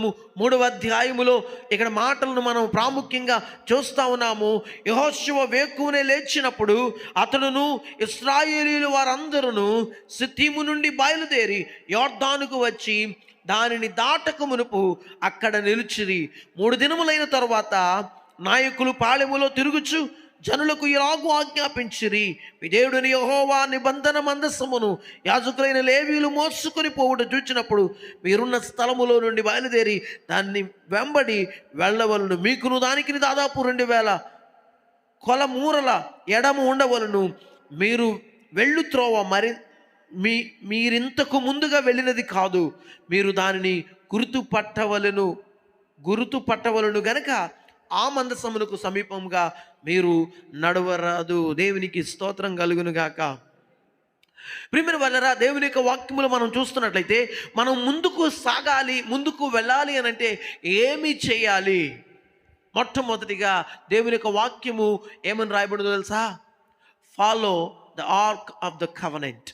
మూడవ అధ్యాయములో ఇక్కడ మాటలను మనం ప్రాముఖ్యంగా చూస్తా ఉన్నాము. యహోశివ వేకునే లేచినప్పుడు అతడును ఇస్రాయేలీలు వారందరూ సిత్తీము నుండి బయలుదేరి యోర్ధానుకు వచ్చి దానిని దాటక మునుపు అక్కడ నిలిచిరి. మూడు దినములైన తరువాత నాయకులు పాళెములో తిరుగుచు జనులకు ఇలాగు ఆజ్ఞాపించిరి. మీ దేవుడిని యహోవా నిబంధన మందస్సమును యాజకులైన లేవీలు మోసుకొని పోవుట చూచినప్పుడు మీరున్న స్థలములో నుండి బయలుదేరి దాన్ని వెంబడి వెళ్ళవలను. మీకును దానికి దాదాపు రెండు వేల కొలమూరల ఎడము ఉండవలను. మీరు వెళ్ళు త్రోవ. మరి మీ మీరింతకు ముందుగా వెళ్ళినది కాదు. మీరు దానిని గుర్తుపట్టవలను గుర్తుపట్టవలను గనక ఆ మందసమునకు సమీపంగా మీరు నడవరాదు. దేవునికి స్తోత్రం కలుగునుగాక. ప్రిమిన వల్లరా దేవుని యొక్క వాక్యములు మనం చూస్తున్నట్లయితే మనం ముందుకు సాగాలి ముందుకు వెళ్ళాలి అని అంటే ఏమి చేయాలి? మొట్టమొదటిగా దేవుని యొక్క వాక్యము ఏమని రాయబడిందో తెలుసా? Follow the ark of the covenant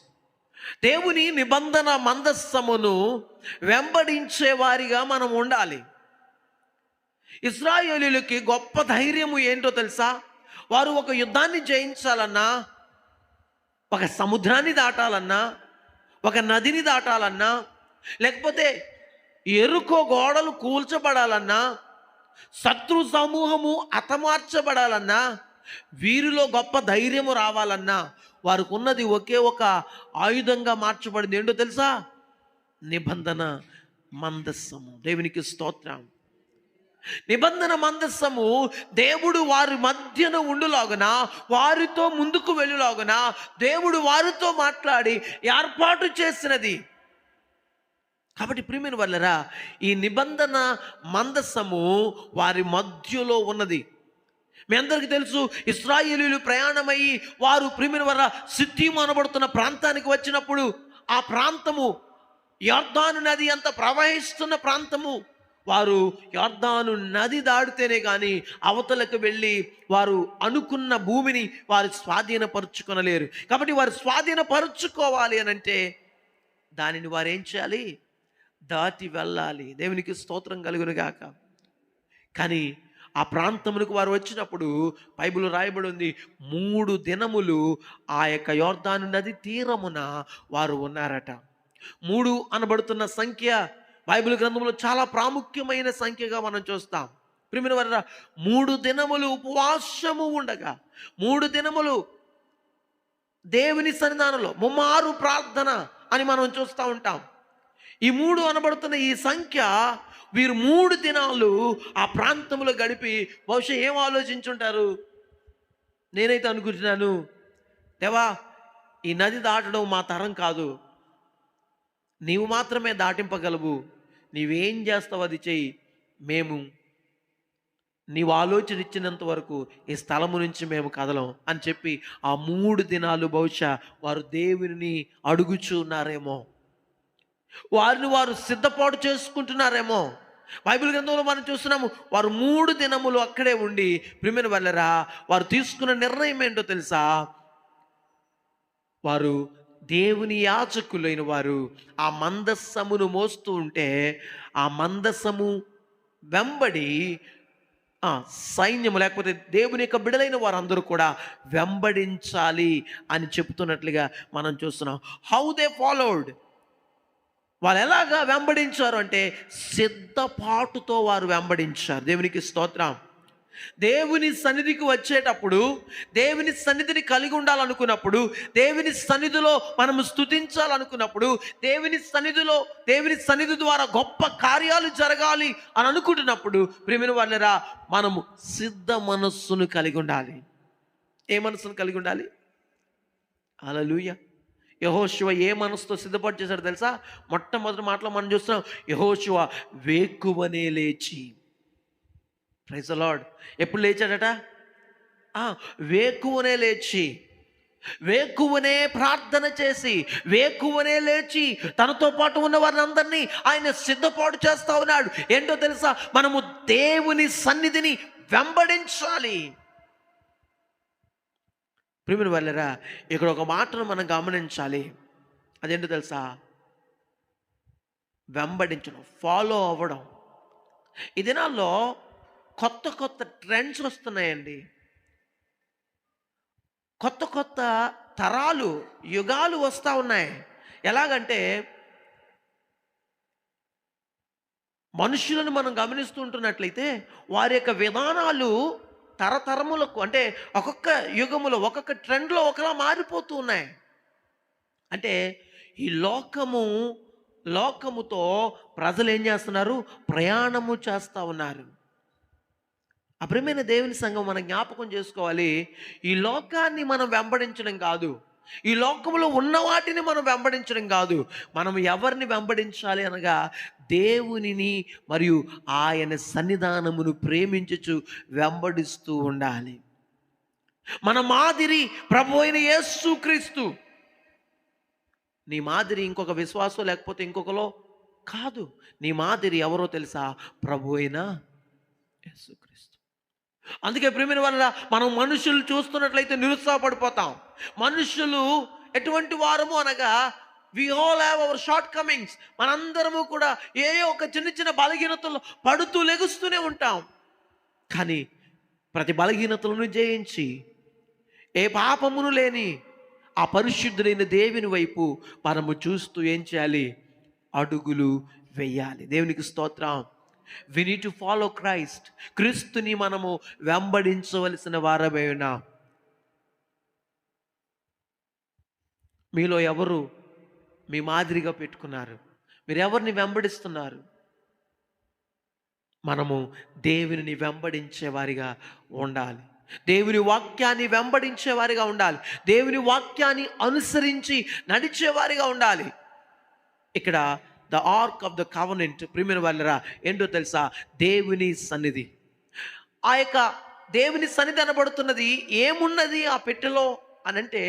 దేవుని నిబంధన మందస్సమును వెంబడించే వారిగా మనం ఉండాలి. ఇస్రాయేలీలకి గొప్ప ధైర్యము ఏంటో తెలుసా? వారు ఒక యుద్ధాన్ని జయించాలన్నా ఒక సముద్రాన్ని దాటాలన్నా ఒక నదిని దాటాలన్నా లేకపోతే ఎరుకో గోడలు కూల్చబడాలన్నా శత్రు సమూహము హతమార్చబడాలన్నా వీరిలో గొప్ప ధైర్యము రావాలన్నా వారికి ఉన్నది ఒకే ఒక ఆయుధంగా మార్చబడింది. ఏంటో తెలుసా? నిబంధన మందస్సము దేవునికి స్తోత్రం. నిబంధన మందస్సము దేవుడు వారి మధ్యన ఉండులాగున వారితో ముందుకు వెళ్ళులాగున దేవుడు వారితో మాట్లాడి ఏర్పాటు చేసినది. కాబట్టి ప్రియమైన వల్లరా ఈ నిబంధన మందస్సము వారి మధ్యలో ఉన్నది. మీ అందరికీ తెలుసు ఇస్రాయేలీలు ప్రయాణమయ్యి వారు ప్రిమిన వల్ల సిద్ధీము అనబడుతున్న ప్రాంతానికి వచ్చినప్పుడు ఆ ప్రాంతము యార్దాను నది అంత ప్రవహిస్తున్న ప్రాంతము. వారు యోర్దాను నది దాడితేనే కానీ అవతలకు వెళ్ళి వారు అనుకున్న భూమిని వారు స్వాధీనపరుచుకొనలేరు. కాబట్టి వారు స్వాధీనపరుచుకోవాలి అని అంటే దానిని వారు ఏం చేయాలి? దాటి వెళ్ళాలి. దేవునికి స్తోత్రం కలుగునుగాక. కానీ ఆ ప్రాంతమునకు వారు వచ్చినప్పుడు బైబిల్ రాయబడి ఉంది మూడు దినములు ఆ యొక్క యోర్దాను నది తీరమున వారు ఉన్నారట. మూడు అనబడుతున్న సంఖ్య బైబిల్ గ్రంథంలో చాలా ప్రాముఖ్యమైన సంఖ్యగా మనం చూస్తాం. ప్రిమిన వల్ల మూడు దినములు ఉపవాసము ఉండగా మూడు దినములు దేవుని సన్నిధానంలో ముమ్మారు ప్రార్థన అని మనం చూస్తూ ఉంటాం. ఈ మూడు అనబడుతున్న ఈ సంఖ్య వీరు మూడు దినాలు ఆ ప్రాంతంలో గడిపి బహుశా ఏం ఆలోచించుంటారు? నేనైతే అనుకుంటున్నాను దేవా ఈ నది దాటడం మా తరం కాదు. నీవు మాత్రమే దాటింపగలవు. నీవేం చేస్తావు అది చెయ్యి. మేము నీవు ఆలోచన ఇచ్చినంత వరకు ఈ స్థలము నుంచి మేము కదలం అని చెప్పి ఆ మూడు దినాలు బహుశా వారు దేవుని అడుగుచున్నారేమో. వారిని వారు సిద్ధపాటు చేసుకుంటున్నారేమో. బైబిల్ గ్రంథంలో మనం చూస్తున్నాము వారు మూడు దినములు అక్కడే ఉండి ప్రిమిన వెళ్ళరా వారు తీసుకున్న నిర్ణయం ఏంటో తెలుసా? వారు దేవుని యాచకులైన వారు ఆ మందస్సమును మోస్తూ ఉంటే ఆ మందస్సము వెంబడి సైన్యము లేకపోతే దేవుని యొక్క బిడలైన వారందరూ కూడా వెంబడించాలి అని చెప్తున్నట్లుగా మనం చూస్తున్నాం. హౌ దే ఫాలోడ్ వాళ్ళు ఎలాగా వెంబడించారు అంటే సిద్ధపాటుతో వారు వెంబడించారు. దేవునికి స్తోత్రం. దేవుని సన్నిధికి వచ్చేటప్పుడు దేవుని సన్నిధిని కలిగి ఉండాలనుకున్నప్పుడు దేవుని సన్నిధిలో మనము స్తుతించాలనుకున్నప్పుడు దేవుని సన్నిధిలో దేవుని సన్నిధి ద్వారా గొప్ప కార్యాలు జరగాలి అని అనుకుంటున్నప్పుడు ప్రేమిన వాళ్ళరా మనము సిద్ధ మనస్సును కలిగి ఉండాలి. ఏ మనస్సును కలిగి ఉండాలి? అలలుయ యహోశివ ఏ మనసుతో సిద్ధపాటు చేశాడు తెలుసా? మొట్టమొదటి మాటలో మనం చూస్తున్నాం యహోశివ వేకువనే లేచి. ప్రైజ్ లార్డ్ ఎప్పుడు లేచాడట? ఆ, వేకువనే లేచి వేకువనే ప్రార్థన చేసి వేకువనే లేచి తనతో పాటు ఉన్న వారిని అందరినీ ఆయన సిద్ధపాటు చేస్తా ఉన్నాడు. ఏంటో తెలుసా? మనము దేవుని సన్నిధిని వెంబడించాలి. ప్రిమిని వెళ్ళరా ఇక్కడ ఒక మాటను మనం గమనించాలి. అదేంటో తెలుసా? వెంబడించడం ఫాలో అవ్వడం. ఈ దినాల్లో కొత్త కొత్త ట్రెండ్స్ వస్తున్నాయండి. కొత్త కొత్త తరాలు యుగాలు వస్తూ ఉన్నాయి. ఎలాగంటే మనుషులను మనం గమనిస్తూ ఉంటున్నట్లయితే వారి యొక్క విధానాలు తరతరములకు అంటే ఒక్కొక్క యుగములో ఒక్కొక్క ట్రెండ్లో ఒకలా మారిపోతూ ఉన్నాయి. అంటే ఈ లోకము లోకముతో ప్రజలు ఏం చేస్తున్నారు? ప్రయాణము చేస్తూ ఉన్నారు. అప్రమైన దేవుని సంఘం మనం జ్ఞాపకం చేసుకోవాలి. ఈ లోకాన్ని మనం వెంబడించడం కాదు. ఈ లోకంలో ఉన్న వాటిని మనం వెంబడించడం కాదు. మనం ఎవరిని వెంబడించాలి అనగా దేవునిని మరియు ఆయన సన్నిధానమును ప్రేమించుచు వెంబడిస్తూ ఉండాలి. మన మాదిరి ప్రభు అయిన యేసుక్రీస్తు నీ మాదిరి ఇంకొక విశ్వాసం లేకపోతే ఇంకొకలో కాదు. నీ మాదిరి ఎవరో తెలుసా? ప్రభు అయిన యేసుక్రీస్తు అందుకే ప్రేమిన వల్ల మనం మనుషులు చూస్తున్నట్లయితే నిరుత్సాహపడిపోతాం. మనుషులు ఎటువంటి వారము అనగా we all have our shortcomings మనందరము కూడా ఏ ఒక చిన్న చిన్న బలహీనతలు పడుతూ లెగుస్తూనే ఉంటాం. కానీ ప్రతి బలహీనతలను జయించి ఏ పాపమును లేని ఆ పరిశుద్ధుడైన దేవుని వైపు మనము చూస్తూ ఏం చేయాలి? అడుగులు వెయ్యాలి దేవునికి స్తోత్రం. We need to follow Christ క్రీస్తుని మనము వెంబడించవలసిన వారమై ఉన్నాం. మీలో ఎవరు మీ మాదిరిగా పెట్టుకున్నారు? మీరు ఎవరిని వెంబడిస్తున్నారు? మనము దేవుని వెంబడించేవారిగా ఉండాలి. దేవుని వాక్యాన్ని వెంబడించేవారిగా ఉండాలి. దేవుని వాక్యాన్ని అనుసరించి నడిచేవారిగా ఉండాలి. ఇక్కడ the ark of the covenant ప్రిమిన వాళ్ళరా ఏంటో తెలుసా? దేవుని సన్నిధి. ఆ యొక్క దేవుని సన్నిధి అనబడుతున్నది ఏమున్నది ఆ పెట్టెలో అని అంటే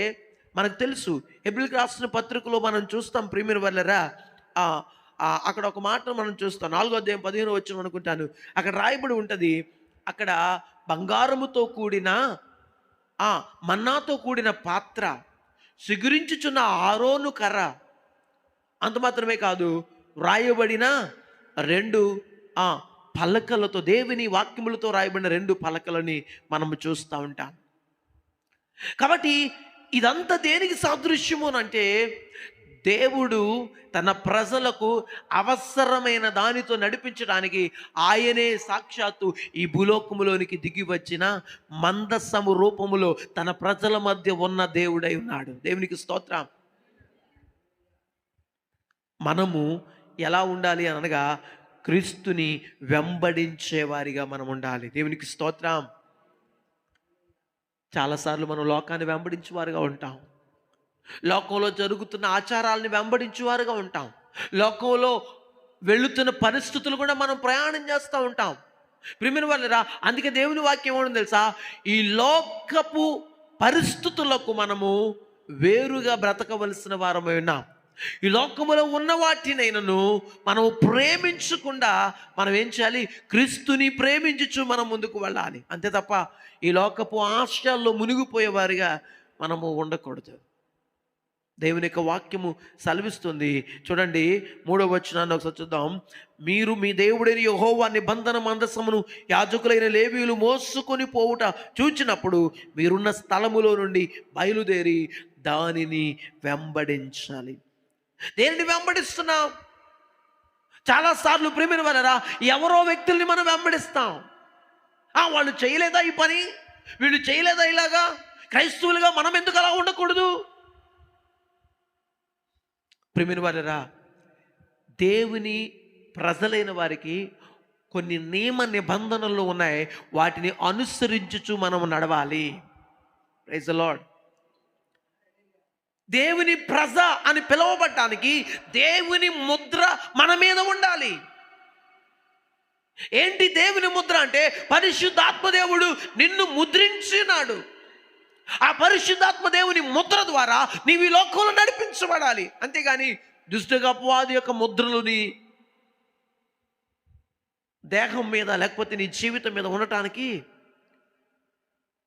మనకు తెలుసు ఎబ్రిల్ రాసిన పత్రికలో మనం చూస్తాం ప్రీమియర్ వల్లరా అక్కడ ఒక మాట మనం చూస్తాం నాలుగో అధ్యాయం పదిహేను వచ్చిన అనుకుంటాను. అక్కడ రాయబడి ఉంటుంది అక్కడ బంగారముతో కూడిన ఆ మన్నాతో కూడిన పాత్ర సిగురించుచున్న ఆరోను కర్ర అంత మాత్రమే కాదు రాయబడిన రెండు ఆ పలకలతో దేవుని వాక్యములతో రాయబడిన రెండు పలకలని మనము చూస్తూ ఉంటాం. కాబట్టి ఇదంతా దేనికి సాదృశ్యము అంటే దేవుడు తన ప్రజలకు అవసరమైన దానితో నడిపించడానికి ఆయనే సాక్షాత్తు ఈ భూలోకములోనికి దిగి వచ్చిన మందస్సము రూపములో తన ప్రజల మధ్య ఉన్న దేవుడై ఉన్నాడు. దేవునికి స్తోత్రం. మనము ఎలా ఉండాలి అనగా క్రీస్తుని వెంబడించేవారిగా మనం ఉండాలి. దేవునికి స్తోత్రం. చాలాసార్లు మనం లోకాన్ని వెంబడించేవారుగా ఉంటాం. లోకంలో జరుగుతున్న ఆచారాలని వెంబడించేవారుగా ఉంటాం. లోకంలో వెళుతున్న పరిస్థితులు కూడా మనం ప్రయాణం చేస్తూ ఉంటాం. ప్రిమిన వాళ్ళరా అందుకే దేవుని వాక్యం ఏమని తెలుసా? ఈ లోకపు పరిస్థితులకు మనము వేరుగా బ్రతకవలసిన వారమై ఉన్నాం. ఈ లోకములో ఉన్న వాటినైనను మనం ప్రేమించకుండా మనం ఏం చేయాలి? క్రీస్తుని ప్రేమించుచు మనం ముందుకు వెళ్ళాలి. అంతే తప్ప ఈ లోకపు ఆశయాల్లో మునిగిపోయేవారిగా మనము ఉండకూడదు. దేవుని యొక్క వాక్యము సెలవిస్తుంది. చూడండి మూడవ వచనాన్ని ఒకసారి చూద్దాం. మీరు మీ దేవుడైన యహోవా నిబంధన మందసమును యాజకులైన లేవీలు మోసుకొని పోవుట చూచినప్పుడు మీరున్న స్థలములో నుండి బయలుదేరి దానిని వెంబడించాలి. దేనిని వెంబడిస్తున్నాం? చాలాసార్లు ప్రేమిన వలరా ఎవరో వ్యక్తుల్ని మనం వెంబడిస్తాం. ఆ, వాళ్ళు చేయలేదా ఈ పని? వీళ్ళు చేయలేదా ఇలాగా? క్రైస్తవులుగా మనం ఎందుకు అలా ఉండకూడదు? ప్రేమిన వలరా దేవుని ప్రజలైన వారికి కొన్ని నియమ నిబంధనలు ఉన్నాయి. వాటిని అనుసరించుచు మనం నడవాలి. ప్రైజ్ లాడ్ దేవుని ప్రజ అని పిలువబడటానికి దేవుని ముద్ర మన మీద ఉండాలి. ఏంటి దేవుని ముద్ర అంటే పరిశుద్ధాత్మదేవుడు నిన్ను ముద్రించినాడు. ఆ పరిశుద్ధాత్మ దేవుని ముద్ర ద్వారా నీవు ఈ లోకంలో నడిపించబడాలి. అంతేగాని దుష్టుగా అపవాది యొక్క ముద్రలుని దేహం మీద లేకపోతే నీ జీవితం మీద ఉండటానికి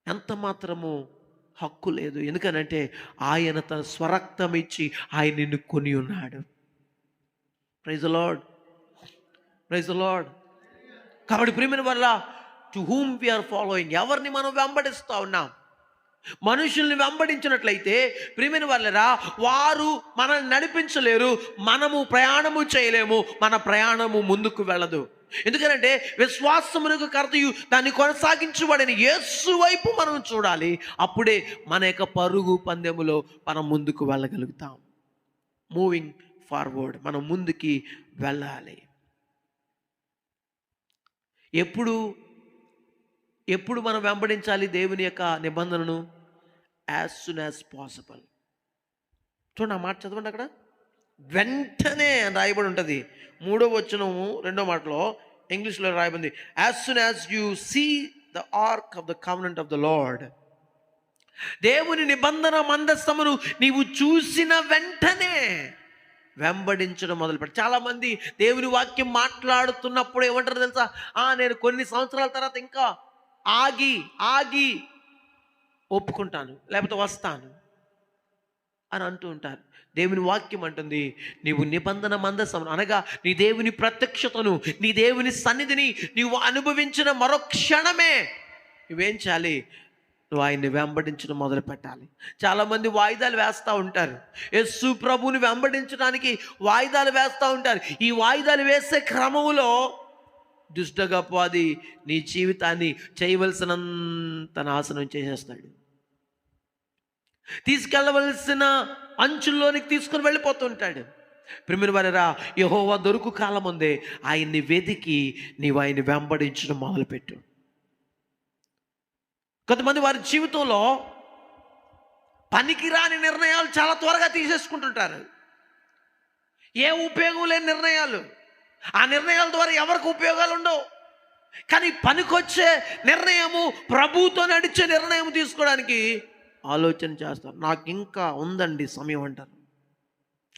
ఎంత మాత్రము హక్కు లేదు. ఎందుకనంటే ఆయన తన స్వరక్తం ఇచ్చి ఆయన నిన్ను కొని ఉన్నాడు. ప్రైజ్ లార్డ్ ప్రైజ్ లార్డ్ కాబట్టి ప్రేమిన వల్ల టు హూమ్ వీఆర్ ఫాలోయింగ్ ఎవరిని మనం వెంబడిస్తూ ఉన్నాం? మనుషుల్ని వెంబడించినట్లయితే ప్రేమిన వాళ్ళరా వారు మనల్ని నడిపించలేరు మనము ప్రయాణము చేయలేము మన ప్రయాణము ముందుకు వెళ్ళదు. ఎందుకంటే విశ్వాసమునకు కర్తయు దాన్ని కొనసాగించబడిన యేసు వైపు మనం చూడాలి. అప్పుడే మన యొక్క పరుగు పందెములో మనం ముందుకు వెళ్ళగలుగుతాం. మూవింగ్ ఫార్వర్డ్ మనం ముందుకి వెళ్ళాలి. ఎప్పుడు ఎప్పుడు మనం వెంబడించాలి దేవుని యొక్క నిబంధనను? యాజ్ సున్ యాజ్ పాసిబుల్ చూడండి ఆ మాట చదవండి అక్కడ. వెంటనే రాయబడి ఉంటుంది. మూడో వచనము రెండో మాటలో ఇంగ్లీష్లో రాయబడింది. As soon as you see the ark of the covenant of the Lord దేవుని నిబంధన మందస్తమును నీవు చూసిన వెంటనే వెంబడించడం మొదలుపెట్టి. చాలామంది దేవుని వాక్యం మాట్లాడుతున్నప్పుడు ఏమంటారు తెలుసా? ఆ నేను కొన్ని సంవత్సరాల తర్వాత ఇంకా ఆగి ఆగి ఒప్పుకుంటాను లేకపోతే వస్తాను అని అంటూ ఉంటారు. దేవుని వాక్యం అంటుంది నీవు నిబంధన మందసం అనగా నీ దేవుని ప్రత్యక్షతను నీ దేవుని సన్నిధిని నీవు అనుభవించిన మరో క్షణమే నువ్వేం చేయాలి? నువ్వు ఆయన్ని వెంబడించడం మొదలు పెట్టాలి. చాలామంది వాయిదాలు వేస్తూ ఉంటారు. యస్సు ప్రభుని వెంబడించడానికి వాయిదాలు వేస్తూ ఉంటారు. ఈ వాయిదాలు వేసే క్రమంలో దుష్టగపాది నీ జీవితాన్ని చేయవలసినంత నాశనం చేసేస్తాడు. తీసుకెళ్ళవలసిన అంచుల్లోనికి తీసుకుని వెళ్ళిపోతుంటాడు. ప్రిమిని వారిరా యహోవా దొరుకు కాలం ఉందే ఆయన్ని వెతికి నీవు ఆయన్ని వెంబడించడం మొదలుపెట్టు. కొంతమంది వారి జీవితంలో పనికిరాని నిర్ణయాలు చాలా త్వరగా తీసేసుకుంటుంటారు. ఏ ఉపయోగం లేని నిర్ణయాలు. ఆ నిర్ణయాల ద్వారా ఎవరికి ఉపయోగాలు ఉండవు. కానీ పనికొచ్చే నిర్ణయము ప్రభుతో నడిచే నిర్ణయం తీసుకోవడానికి ఆలోచన చేస్తారు. నాకు ఇంకా ఉందండి సమయం అంటారు.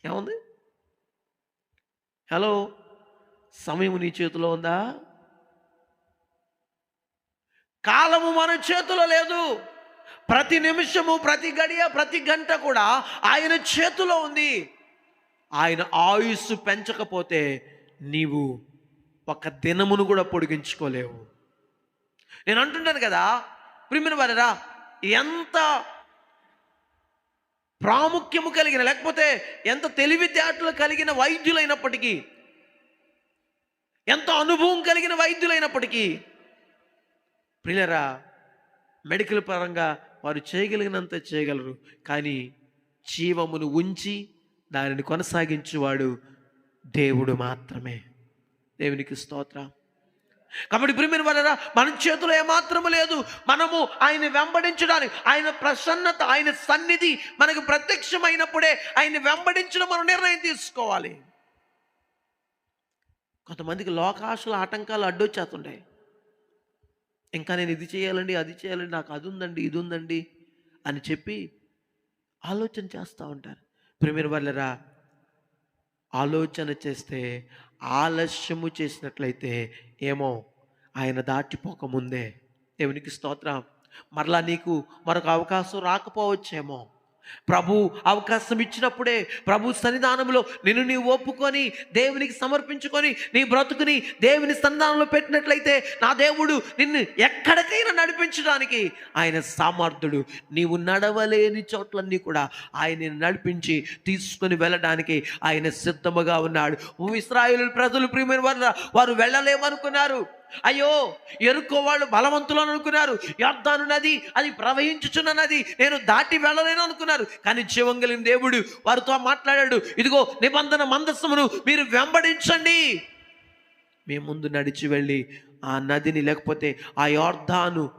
ఏముంది? హలో? సమయం నీ చేతిలో ఉందా? కాలము మన చేతిలో లేదు. ప్రతి నిమిషము ప్రతి గడియ ప్రతి గంట కూడా ఆయన చేతిలో ఉంది. ఆయన ఆయుస్ పెంచకపోతే నీవు ఒక దినమును కూడా పొడిగించుకోలేవు. నేను అంటుంటాను కదా ప్రిమిన వారరా ఎంత ప్రాముఖ్యము కలిగిన లేకపోతే ఎంత తెలివితేటలు కలిగిన వైద్యులైనప్పటికీ ఎంత అనుభవం కలిగిన వైద్యులైనప్పటికీ ప్రియులరా మెడికల్ పరంగా వారు చేయగలిగినంత చేయగలరు. కానీ జీవమును ఉంచి దానిని కొనసాగించేవాడు దేవుడు మాత్రమే. దేవునికి స్తోత్రం. కాబట్టి ప్రిమిన వలన మన చేతిలో ఏమాత్రము లేదు. మనము ఆయన వెంబడించడానికి ఆయన ప్రసన్నత ఆయన సన్నిధి మనకు ప్రత్యక్షమైనప్పుడే ఆయన వెంబడించడం మనం నిర్ణయం తీసుకోవాలి. కొంతమందికి లోకాశల ఆటంకాలు అడ్డొచ్చేస్తుంటాయి. ఇంకా నేను ఇది చేయాలండి అది చేయాలండి నాకు అది ఉందండి ఇది ఉందండి అని చెప్పి ఆలోచన చేస్తూ ఉంటారు. ప్రిమిన వల్లరా ఆలోచన చేస్తే ఆలస్యము చేసినట్లయితే ఏమో ఆయన దాటిపోకముందే. దేవునికి స్తోత్రం. మరలా నీకు మరొక అవకాశం రాకపోవచ్చేమో. ప్రభు అవకాశం ఇచ్చినప్పుడే ప్రభు సన్నిధానంలో నిన్ను నీవు ఒప్పుకొని దేవునికి సమర్పించుకొని నీ బ్రతుకుని దేవుని సన్నిధానంలో పెట్టినట్లయితే నా దేవుడు నిన్ను ఎక్కడికైనా నడిపించడానికి ఆయన సామర్థ్యుడు నీవు నడవలేని చోట్లన్నీ కూడా ఆయన నడిపించి తీసుకొని వెళ్ళడానికి ఆయన సిద్ధముగా ఉన్నాడు. ఇస్రాయేల్ ప్రజలు ప్రియమైన వారు వారు వెళ్ళలేమనుకున్నారు. అయ్యో ఎరుకో వాళ్ళు బలవంతులు అని అనుకున్నారు. యొర్దాను నది అది ప్రవహించుచున్న నది. నేను దాటి వెళ్ళలేను అనుకున్నారు. కానీ జీవం కలిగిన దేవుడు వారితో మాట్లాడాడు. ఇదిగో నిబంధన మందస్సమును మీరు వెంబడించండి. మేము ముందు నడిచి వెళ్ళి ఆ నదిని లేకపోతే ఆ యోర్ధాను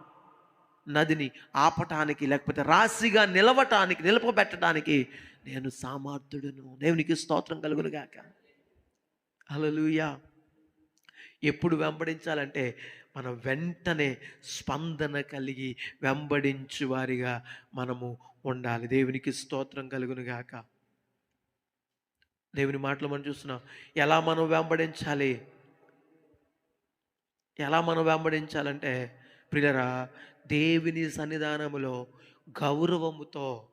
నదిని ఆపటానికి లేకపోతే రాశిగా నిలవటానికి నిలపబెట్టడానికి నేను సామర్థ్యుడును. దేవునికి స్తోత్రం కలుగునుగాక గాక. ఎప్పుడు వెంబడించాలంటే మనం వెంటనే స్పందన కలిగి వెంబడించు వారిగా మనము ఉండాలి. దేవునికి స్తోత్రం కలుగును గాక. దేవుని మాటలు మనం చూస్తున్నాం. ఎలా మనం వెంబడించాలి? ఎలా మనం వెంబడించాలంటే ప్రియులరా దేవుని సన్నిధానములో గౌరవముతో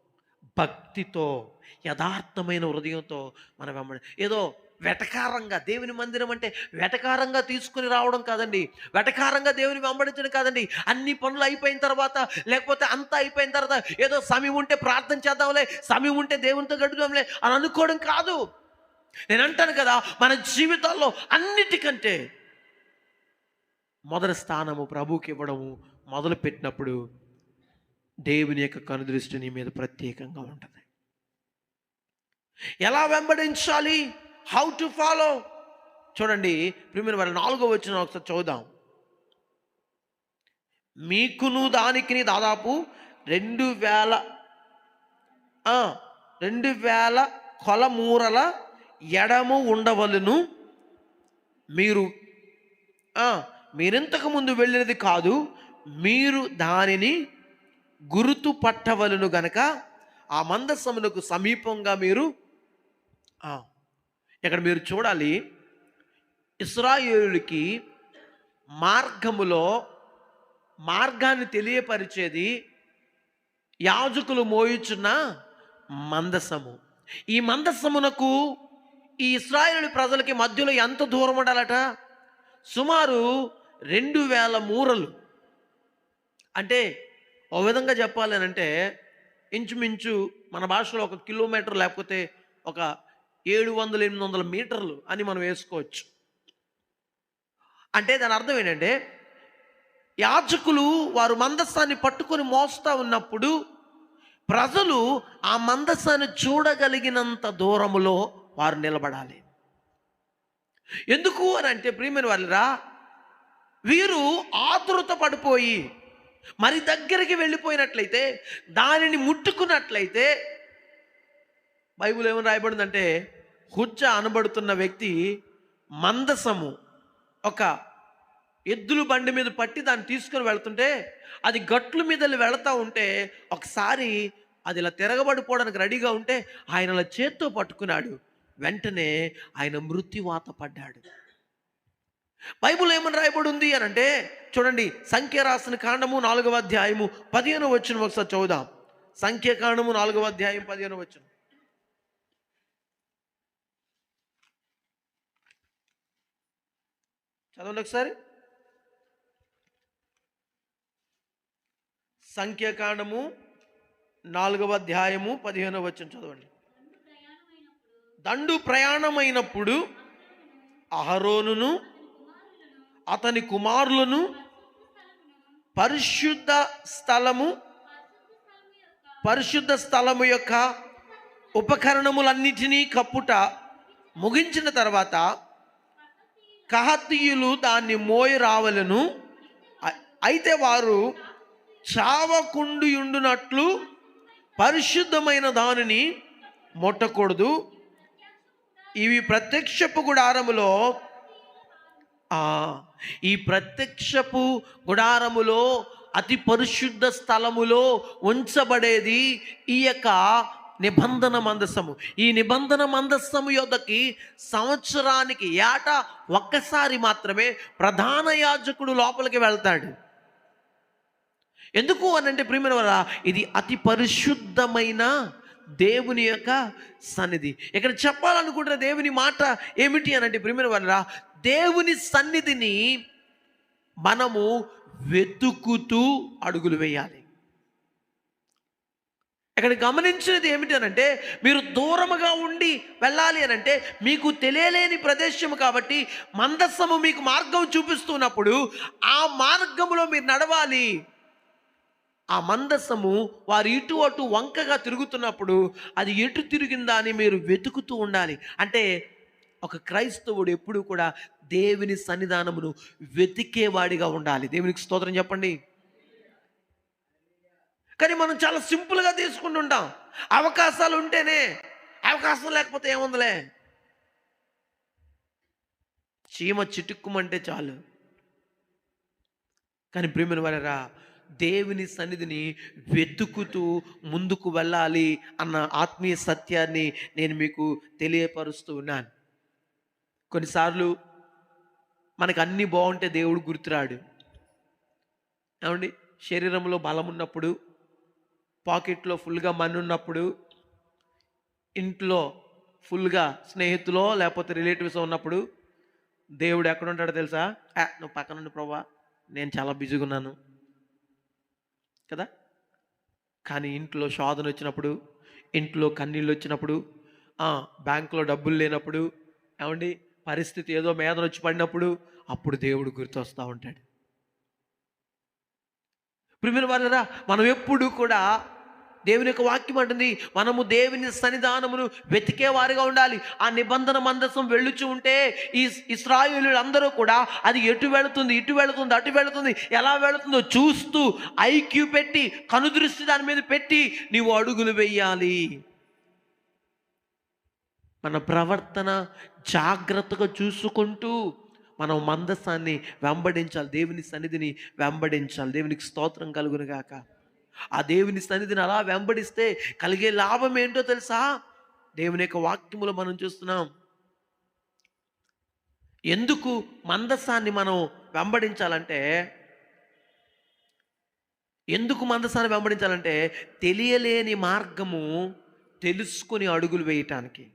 భక్తితో యథార్థమైన హృదయంతో మనం వెంబడి ఏదో వెటకారంగా దేవుని మందిరం అంటే వెటకారంగా తీసుకుని రావడం కాదండి. వెటకారంగా దేవుని వెంబడించడం కాదండి. అన్ని పనులు అయిపోయిన తర్వాత లేకపోతే అంతా అయిపోయిన తర్వాత ఏదో సమయం ఉంటే ప్రార్థన చేద్దాంలే సమయం ఉంటే దేవునితో గడుపుదాంలే అని అనుకోవడం కాదు. నేను అంటాను కదా మన జీవితాల్లో అన్నిటికంటే మొదటి స్థానము ప్రభువుకి ఇవ్వడము మొదలు పెట్టినప్పుడు దేవుని యొక్క కనుదృష్టి నీ మీద ప్రత్యేకంగా ఉంటుంది. ఎలా వెంబడించాలి? హౌ టు ఫాలో చూడండి ప్రిమిన వారి నాలుగో వచ్చిన ఒకసారి చూద్దాం మీకును దానికి దాదాపు రెండు వేల రెండు వేల కొలమూరల ఎడము ఉండవలను మీరు మీరింతకు ముందు వెళ్ళినది కాదు మీరు దానిని గురుతు పట్టవలను గనక ఆ మందస్సమునకు సమీపంగా మీరు ఇక్కడ మీరు చూడాలి. ఇస్రాయేలుకి మార్గములో మార్గాన్ని తెలియపరిచేది యాజకులు మోయుచున్న మందసము. ఈ మందసమునకు ఈ ఇస్రాయేలు ప్రజలకి మధ్యలో ఎంత దూరం ఉండాలట? సుమారు రెండు వేల మూరలు. అంటే ఓ విధంగా చెప్పాలి అంటే ఇంచుమించు మన భాషలో ఒక కిలోమీటర్ లేకపోతే ఒక ఏడు వందల ఎనిమిది వందల మీటర్లు అని మనం వేసుకోవచ్చు. అంటే దాని అర్థం ఏంటంటే యాజకులు వారు మందస్థాన్ని పట్టుకొని మోస్తా ఉన్నప్పుడు ప్రజలు ఆ మందస్థాన్ని చూడగలిగినంత దూరములో వారు నిలబడాలి. ఎందుకు అని అంటే ప్రియమైన వాళ్ళరా వీరు ఆతృత పడిపోయి మరి దగ్గరికి వెళ్ళిపోయినట్లయితే దానిని ముట్టుకున్నట్లయితే బైబుల్ ఏమని రాయబడిందంటే హుజ్జ అనబడుతున్న వ్యక్తి మందసము. ఒక ఎద్దులు బండి మీద పట్టి దాన్ని తీసుకొని వెళ్తుంటే అది గట్లు మీద వెళతా ఉంటే ఒకసారి అది ఇలా తిరగబడిపోవడానికి రెడీగా ఉంటే ఆయన అలా చేత్తో పట్టుకున్నాడు. వెంటనే ఆయన మృత్యువాత పడ్డాడు. బైబుల్ ఏమని రాయబడి ఉంది అని అంటే చూడండి సంఖ్య రాసిన కాండము నాలుగవ అధ్యాయము పదిహేను వచ్చిన ఒకసారి చదువుదాం. సంఖ్య కాండము నాలుగవ అధ్యాయం పదిహేను వచ్చిన చదవండి ఒకసారి. సంఖ్యాకాండము నాలుగవ అధ్యాయము పదిహేనవ వచ్చిన చదవండి. దండు ప్రయాణమైనప్పుడు అహరోనును అతని కుమారులను పరిశుద్ధ స్థలము పరిశుద్ధ స్థలము యొక్క ఉపకరణములన్నిటినీ కప్పుట ముగించిన తర్వాత కహతీయులు దాన్ని మోయి రావలను అయితే వారు చావకుండుయుండునట్లు పరిశుద్ధమైన దానిని ముట్టకూడదు. ఇవి ప్రత్యక్షపు గుడారములో ఈ ప్రత్యక్షపు గుడారములో అతి పరిశుద్ధ స్థలములో ఉంచబడేది ఈ యొక్క నిబంధన మందస్సము ఈ నిబంధన మందస్సము యొద్దకి సంవత్సరానికి ఏటా ఒక్కసారి మాత్రమే ప్రధాన యాజకుడు లోపలికి వెళ్తాడు. ఎందుకు అని అంటే ప్రియమైన వల్ల ఇది అతి పరిశుద్ధమైన దేవుని యొక్క సన్నిధి. ఇక్కడ చెప్పాలనుకుంటున్న దేవుని మాట ఏమిటి అని అంటే ప్రియమైన వల్ల దేవుని సన్నిధిని మనము వెతుకుతూ అడుగులు వేయాలి. ఇక్కడ గమనించినది ఏమిటి అని అంటే మీరు దూరముగా ఉండి వెళ్ళాలి అని అంటే మీకు తెలియలేని ప్రదేశము కాబట్టి మందస్సము మీకు మార్గం చూపిస్తున్నప్పుడు ఆ మార్గములో మీరు నడవాలి. ఆ మందస్సము వారు ఇటు అటు వంకగా తిరుగుతున్నప్పుడు అది ఎటు తిరిగిందా అని మీరు వెతుకుతూ ఉండాలి. అంటే ఒక క్రైస్తవుడు ఎప్పుడు కూడా దేవుని సన్నిధానమును వెతికేవాడిగా ఉండాలి. దేవునికి స్తోత్రం చెప్పండి. కానీ మనం చాలా సింపుల్గా తీసుకుంటుంటాం అవకాశాలు ఉంటేనే అవకాశం లేకపోతే ఏముందిలే? చీమ చిటుక్కుమంటే చాలు. కానీ ప్రేమిన వారరా దేవుని సన్నిధిని వెతుకుతూ ముందుకు వెళ్ళాలి అన్న ఆత్మీయ సత్యాన్ని నేను మీకు తెలియపరుస్తూ ఉన్నాను. కొన్నిసార్లు మనకు అన్నీ బాగుంటే దేవుడు గుర్తురాడు. ఏమండి? శరీరంలో బలం ఉన్నప్పుడు పాకెట్లో ఫుల్గా మన్ను ఉన్నప్పుడు ఇంట్లో ఫుల్గా స్నేహితులో లేకపోతే రిలేటివ్స్ ఉన్నప్పుడు దేవుడు ఎక్కడ ఉంటాడో తెలుసా నువ్వు పక్కన ఉండి ప్రభా నేను చాలా బిజీగా ఉన్నాను. కదా? కానీ ఇంట్లో శోధన వచ్చినప్పుడు ఇంట్లో కన్నీళ్ళు వచ్చినప్పుడు బ్యాంకులో డబ్బులు లేనప్పుడు ఏమండి? పరిస్థితి ఏదో మేదన వచ్చి పడినప్పుడు అప్పుడు దేవుడు గుర్తొస్తూ ఉంటాడు. ప్రిమిన వాళ్ళరా మనం ఎప్పుడు కూడా దేవుని యొక్క వాక్యం అంటుంది మనము దేవుని సన్నిధానమును వెతికేవారుగా ఉండాలి. ఆ నిబంధన మందసం వెళ్ళుచు ఉంటే ఈ ఇస్రాయులందరూ అందరూ కూడా అది ఎటు వెళుతుంది ఇటు వెళుతుంది అటు వెళుతుంది ఎలా వెళుతుందో చూస్తూ ఐక్యూ పెట్టి కనుదృష్టి దాని మీద పెట్టి నీవు అడుగులు వెయ్యాలి మన ప్రవర్తన జాగ్రత్తగా చూసుకుంటూ మనం మందస్సాన్ని వెంబడించాలి. దేవుని సన్నిధిని వెంబడించాలి. దేవునికి స్తోత్రం కలుగును గాక. ఆ దేవుని సన్నిధిని అలా వెంబడిస్తే కలిగే లాభం ఏంటో తెలుసా? దేవుని యొక్క వాక్యములు మనం చూస్తున్నాం. ఎందుకు మందస్సాన్ని మనం వెంబడించాలంటే ఎందుకు మందసాన్ని వెంబడించాలంటే తెలియలేని మార్గము తెలుసుకొని అడుగులు వేయటానికి.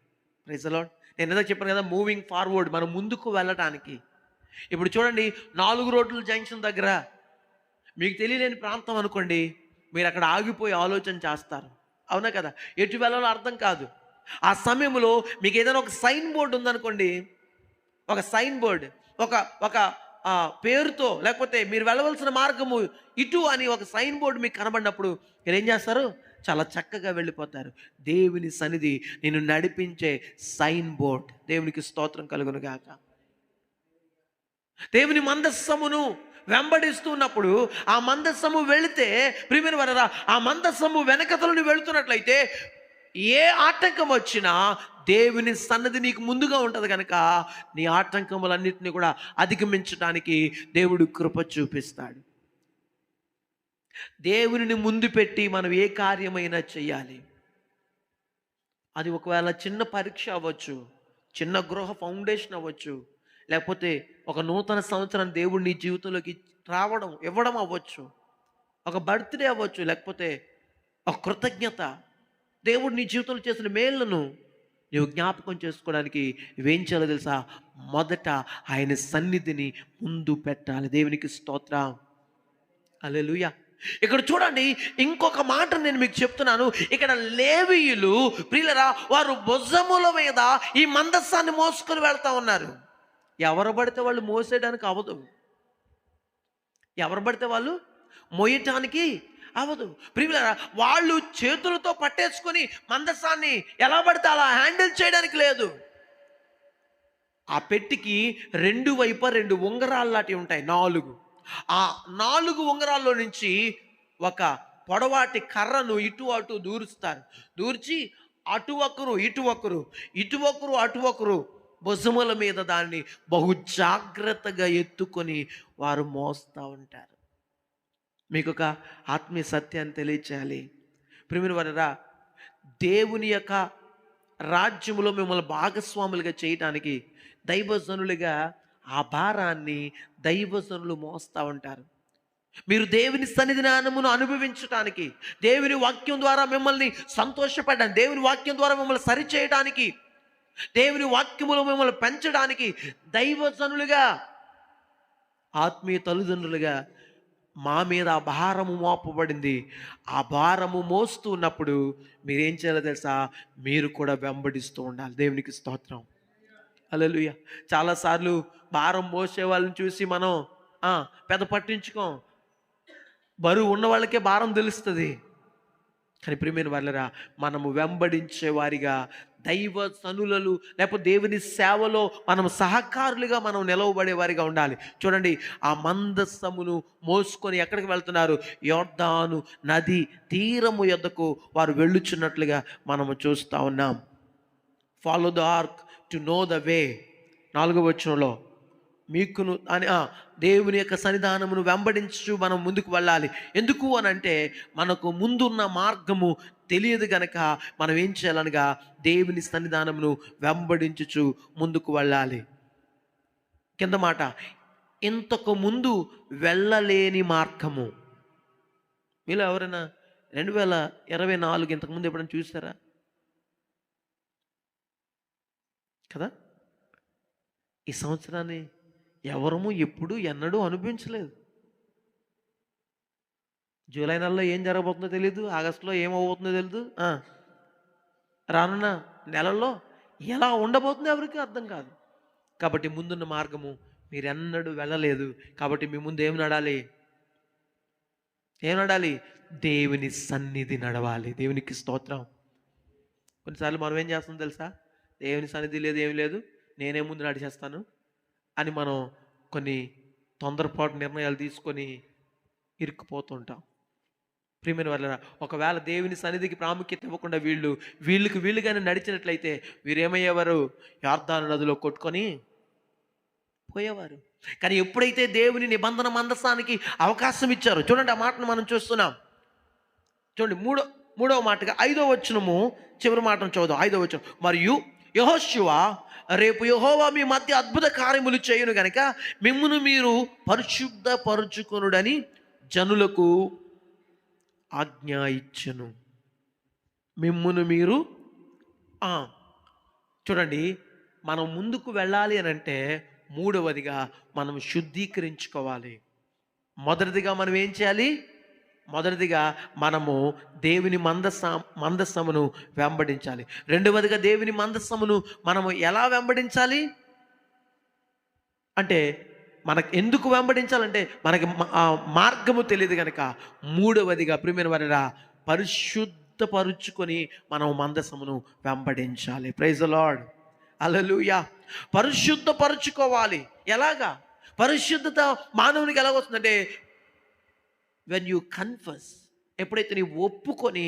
ప్రైజలాడ్ నేను ఏదో చెప్పాను కదా మూవింగ్ ఫార్వర్డ్ మనం ముందుకు వెళ్ళటానికి. ఇప్పుడు చూడండి నాలుగు రోడ్ల జంక్షన్ దగ్గర మీకు తెలియలేని ప్రాంతం అనుకోండి మీరు అక్కడ ఆగిపోయి ఆలోచన చేస్తారు. అవునా కదా? ఎటు వెళ్ళాలో అర్థం కాదు. ఆ సమయంలో మీకు ఏదైనా ఒక సైన్ బోర్డు ఉందనుకోండి ఒక సైన్ బోర్డ్ ఒక ఒక పేరుతో లేకపోతే మీరు వెళ్ళవలసిన మార్గము ఇటు అని ఒక సైన్ బోర్డు మీకు కనబడినప్పుడు మీరు ఏం చేస్తారు? చాలా చక్కగా వెళ్ళిపోతారు. దేవుని సన్నిధి నేను నడిపించే సైన్ బోర్డ్. దేవునికి స్తోత్రం కలుగునుగాక గాక. దేవుని మందస్సమును వెంబడిస్తున్నప్పుడు ఆ మందస్సము వెళితే ప్రిమిన వరరా ఆ మందస్సము వెనకతలను వెళుతున్నట్లయితే ఏ ఆటంకం వచ్చినా దేవుని సన్నది నీకు ముందుగా ఉంటుంది కనుక నీ ఆటంకములన్నింటినీ కూడా అధిగమించడానికి దేవుడు కృప చూపిస్తాడు. దేవునిని ముందు పెట్టి మనం ఏ కార్యమైనా చేయాలి అది ఒకవేళ చిన్న పరీక్ష అవ్వచ్చు చిన్న గృహ ఫౌండేషన్ అవ్వచ్చు లేకపోతే ఒక నూతన సంవత్సరం దేవుడు నీ జీవితంలోకి రావడం ఇవ్వడం అవ్వచ్చు. ఒక బర్త్డే అవ్వచ్చు లేకపోతే ఒక కృతజ్ఞత. దేవుడు నీ జీవితంలో చేసిన మేళ్ళను నీవు జ్ఞాపకం చేసుకోవడానికి ఇవేం చేయాలో తెలుసా? మొదట ఆయన సన్నిధిని ముందు పెట్టాలి. దేవునికి స్తోత్ర. అలెలుయ ఇక్కడ చూడండి ఇంకొక మాట నేను మీకు చెప్తున్నాను. ఇక్కడ లేవీయులు ప్రియులరా వారు భుజముల మీద ఈ మందస్సాన్ని మోసుకొని వెళ్తా ఉన్నారు. ఎవరు పడితే వాళ్ళు మోసేయడానికి అవ్వదు ఎవరు పడితే వాళ్ళు మోయటానికి అవ్వదు ప్రియులరా వాళ్ళు చేతులతో పట్టేసుకొని మందసాన్ని ఎలా పడితే అలా హ్యాండిల్ చేయడానికి లేదు. ఆ పెట్టికి రెండు వైపు రెండు ఉంగరాలు లాంటివి ఉంటాయి నాలుగు. ఆ నాలుగు ఉంగరాల్లో నుంచి ఒక పొడవాటి కర్రను ఇటు అటు దూరుస్తారు. దూర్చి అటు ఒకరు ఇటు ఒకరు ఇటు ఒకరు అటు ఒకరు భుజముల మీద దాన్ని బహు జాగ్రత్తగా ఎత్తుకొని వారు మోస్తూ ఉంటారు. మీకు ఒక ఆత్మీయ సత్యాన్ని తెలియచేయాలి. ప్రిమిన వరరా దేవుని యొక్క రాజ్యములో మిమ్మల్ని భాగస్వాములుగా చేయటానికి దైవజనులుగా ఆ భారాన్ని దైవజనులు మోస్తూ ఉంటారు. మీరు దేవుని సన్నిధానమును అనుభవించటానికి దేవుని వాక్యం ద్వారా మిమ్మల్ని సంతోషపడడానికి దేవుని వాక్యం ద్వారా మిమ్మల్ని సరిచేయడానికి దేవుని వాక్యములు మిమ్మల్ని పెంచడానికి దైవజనులుగా ఆత్మీయ తల్లిదండ్రులుగా మా మీద ఆ భారము మోపబడింది. ఆ భారము మోస్తూ ఉన్నప్పుడు మీరేం చేయాలో తెలుసా? మీరు కూడా వెంబడిస్తూ ఉండాలి. దేవునికి స్తోత్రం. అలలుయ చాలాసార్లు భారం మోసే వాళ్ళని చూసి మనం పెద్ద పట్టించుకోం. బరువు ఉన్న వాళ్ళకే భారం తెలుస్తుంది. కానీ ప్రియమైన వాళ్ళరా మనము వెంబడించే వారిగా దైవ సనులలు లేకపోతే దేవుని సేవలో మనం సహకారులుగా మనం నిలవబడే వారిగా ఉండాలి. చూడండి ఆ మందస్సమును మోసుకొని ఎక్కడికి వెళ్తున్నారు? యోర్ధాను నది తీరము యొద్దకు వారు వెళ్ళుచున్నట్లుగా మనము చూస్తూ ఉన్నాం. Follow the ark to know the way నాలుగో వచనంలో మీకును అని దేవుని యొక్క సన్నిధానమును వెంబడించు మనం ముందుకు వెళ్ళాలి. ఎందుకు అని అంటే మనకు ముందున్న మార్గము తెలియదు గనక మనం ఏం చేయాలనగా దేవుని సన్నిధానమును వెంబడించుచు ముందుకు వెళ్ళాలి. కింద మాట ఇంతకు ముందు వెళ్ళలేని మార్గము. మీలో ఎవరైనా రెండు వేల ఇరవై నాలుగు ఇంతకుముందు ఎప్పుడైనా చూసారా? కదా? ఈ సంవత్సరాన్ని ఎవరము ఎప్పుడు ఎన్నడూ అనిపించలేదు జూలై నెలలో ఏం జరగబోతుందో తెలియదు ఆగస్టులో ఏమవుతుందో తెలియదు రానున్న నెలల్లో ఎలా ఉండబోతుందో ఎవరికి అర్థం కాదు. కాబట్టి ముందున్న మార్గము మీరెన్నడూ వెళ్ళలేదు. కాబట్టి మీ ముందు ఏం నడాలి? ఏం నడాలి? దేవుని సన్నిధి నడవాలి. దేవునికి స్తోత్రం. కొన్నిసార్లు మనం ఏం చేస్తాం తెలుసా? దేవుని సన్నిధి లేదు ఏమి లేదు నేనే ముందు నడిచేస్తాను అని మనం కొన్ని తొందరపాటు నిర్ణయాలు తీసుకొని ఇరుక్కుపోతుంటాం ప్రియమైన వాళ్ళ ఒకవేళ దేవుని సన్నిధికి ప్రాముఖ్యత ఇవ్వకుండా వీళ్ళు వీళ్ళకి వీళ్ళుగానే నడిచినట్లయితే వీరేమయ్యేవారు? యార్దాను నదిలో కొట్టుకొని పోయేవారు. కానీ ఎప్పుడైతే దేవుని నిబంధన మందసానికి అవకాశం ఇచ్చారు చూడండి ఆ మాటను మనం చూస్తున్నాం. చూడండి మూడో మూడవ మాటగా ఐదో వచనము చివరి మాటను చూద్దాం ఐదో వచనం. మరియు యహోశివ రేపు యహోవా మీ మధ్య అద్భుత కార్యములు చేయును గనక మిమ్మును మీరు పరిశుద్ధపరుచుకొనుడని జనులకు ఆజ్ఞ ఇచ్చను మిమ్మును మీరు చూడండి మనం ముందుకు వెళ్ళాలి అని అంటే మూడవదిగా మనం శుద్ధీకరించుకోవాలి. మొదటిదిగా మనం ఏం చేయాలి? మొదటిదిగా మనము దేవుని మందస మందస్సమును వెంబడించాలి. రెండవదిగా దేవుని మందస్సమును మనము ఎలా వెంబడించాలి? అంటే మనకు ఎందుకు వెంబడించాలంటే మనకి మార్గము తెలియదు కనుక మూడవదిగా ప్రియమైన వారిరా పరిశుద్ధపరుచుకొని మనం మందసమును వెంబడించాలి. ప్రైజ్ లార్డ్ అలలుయా పరిశుద్ధపరుచుకోవాలి. ఎలాగా? పరిశుద్ధత మానవునికి ఎలాగొస్తుందంటే వెన్ యూ కన్ఫస్ ఎప్పుడైతే నీ ఒప్పుకొని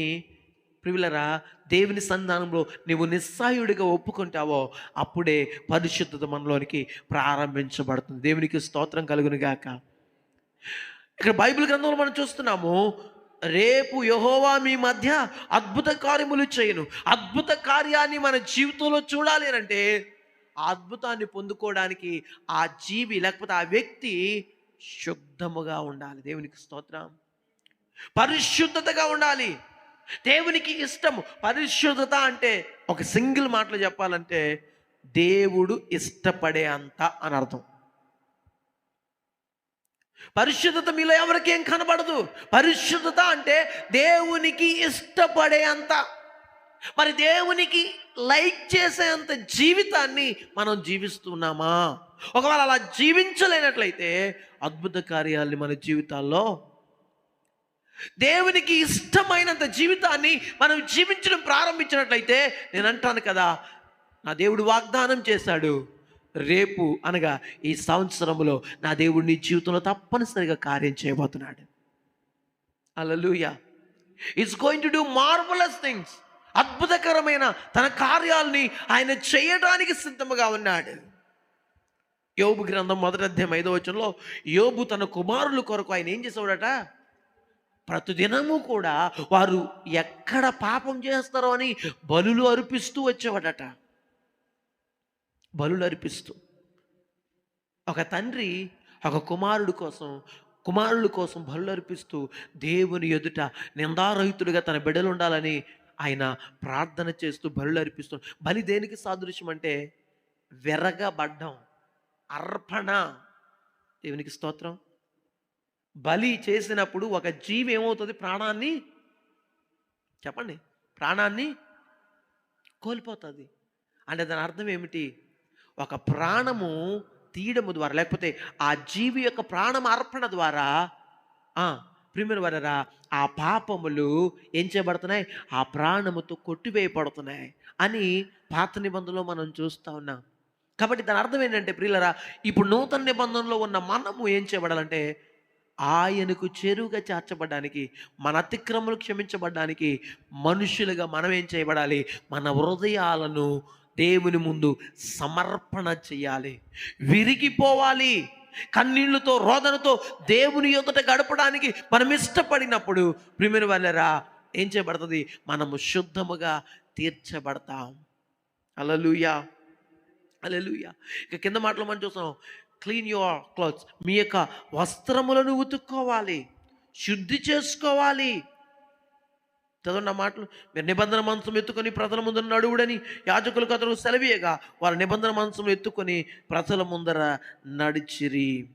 ప్రియులరా దేవుని సంధానంలో నీవు నిస్సాయుడిగా ఒప్పుకుంటావో అప్పుడే పరిశుద్ధత మనలోనికి ప్రారంభించబడుతుంది. దేవునికి స్తోత్రం కలుగును గాక. ఇక్కడ బైబిల్ గ్రంథంలో మనం చూస్తున్నాము రేపు యహోవా మీ మధ్య అద్భుత కార్యములు చేయను. అద్భుత కార్యాన్ని మన జీవితంలో చూడాలి అంటే ఆ అద్భుతాన్ని పొందుకోవడానికి ఆ జీవి లేకపోతే ఆ వ్యక్తి శుద్ధముగా ఉండాలి. దేవునికి స్తోత్రం. పరిశుద్ధతగా ఉండాలి. దేవునికి ఇష్టము. పరిశుద్ధత అంటే ఒక సింగిల్ మాటలో చెప్పాలంటే దేవుడు ఇష్టపడే అంత అని అర్థం. పరిశుద్ధత మీలో ఎవరికేం కనబడదు? పరిశుద్ధత అంటే దేవునికి ఇష్టపడే అంత. మరి దేవునికి లైక్ చేసేంత జీవితాన్ని మనం జీవిస్తున్నామా? ఒకవేళ అలా జీవించలేనట్లయితే అద్భుత కార్యాలని మన జీవితాల్లో దేవునికి ఇష్టమైనంత జీవితాన్ని మనం జీవించడం ప్రారంభించినట్లయితే నేను అంటాను కదా నా దేవుడు వాగ్దానం చేశాడు. రేపు అనగా ఈ సంవత్సరంలో నా దేవుడు నీ జీవితంలో తప్పనిసరిగా కార్యం చేయబోతున్నాడు. Hallelujah it's going to do marvellous things అద్భుతకరమైన తన కార్యాలని ఆయన చేయడానికి సిద్ధముగా ఉన్నాడు. యోబు గ్రంథం మొదటి అధ్యాయం ఐదో వచనంలో యోబు తన కుమారుల కొరకు ఆయన ఏం చేసేవాడట? ప్రతిదినము కూడా వారు ఎక్కడ పాపం చేస్తారో అని బలులు అర్పిస్తూ వచ్చేవాడట. బలులు అర్పిస్తూ. ఒక తండ్రి ఒక కుమారుడు కోసం కుమారుల కోసం బలులు అర్పిస్తూ దేవుని ఎదుట నిందారహితుడిగా తన బిడ్డలు ఉండాలని ఆయన ప్రార్థన చేస్తూ బలులు అర్పిస్తూ బలి దేనికి సాదృశ్యం అంటే వెరగబడ్డం అర్పణ. దేవునికి స్తోత్రం. బలి చేసినప్పుడు ఒక జీవి ఏమవుతుంది? ప్రాణాన్ని చెప్పండి. ప్రాణాన్ని కోల్పోతుంది. అంటే దాని అర్థం ఏమిటి? ఒక ప్రాణము తీయడము ద్వారా లేకపోతే ఆ జీవి యొక్క ప్రాణం అర్పణ ద్వారా ప్రిమిర్ వరరా ఆ పాపములు ఏం చేయబడుతున్నాయి? ఆ ప్రాణముతో కొట్టివేయబడుతున్నాయి అని పాత నిబంధనలో మనం చూస్తూ ఉన్నాం. కాబట్టి దాని అర్థం ఏంటంటే ప్రియులరా ఇప్పుడు నూతన నిబంధనలో ఉన్న మనము ఏం చేయబడాలంటే ఆయనకు చేరువుగా చేర్చబడ్డానికి మన అతిక్రమలు క్షమించబడ్డానికి మనుషులుగా మనం ఏం చేయబడాలి? మన హృదయాలను దేవుని ముందు సమర్పణ చేయాలి. విరిగిపోవాలి. కన్నీళ్ళతో రోదనతో దేవుని ఎదుట గడపడానికి మనం ఇష్టపడినప్పుడు ప్రిమిర్ వాళ్ళరా ఏం చేయబడుతుంది? మనము శుద్ధముగా తీర్చబడతాం. అలలుయా అలలుయా ఇక కింద మాటలు మనం చూస్తాం క్లీన్ యువర్ క్లాత్స్ మీ యొక్క వస్త్రములను ఉతుక్కోవాలి. శుద్ధి చేసుకోవాలి. చదవండి ఆ మాటలు. మీరు నిబంధన మంచం ఎత్తుకొని ప్రజల ముందర నడువుడని యాజకులకు అతను సెలవీయగా. వారు నిబంధన మంచం ఎత్తుకొని ప్రజల ముందర నడిచిరి.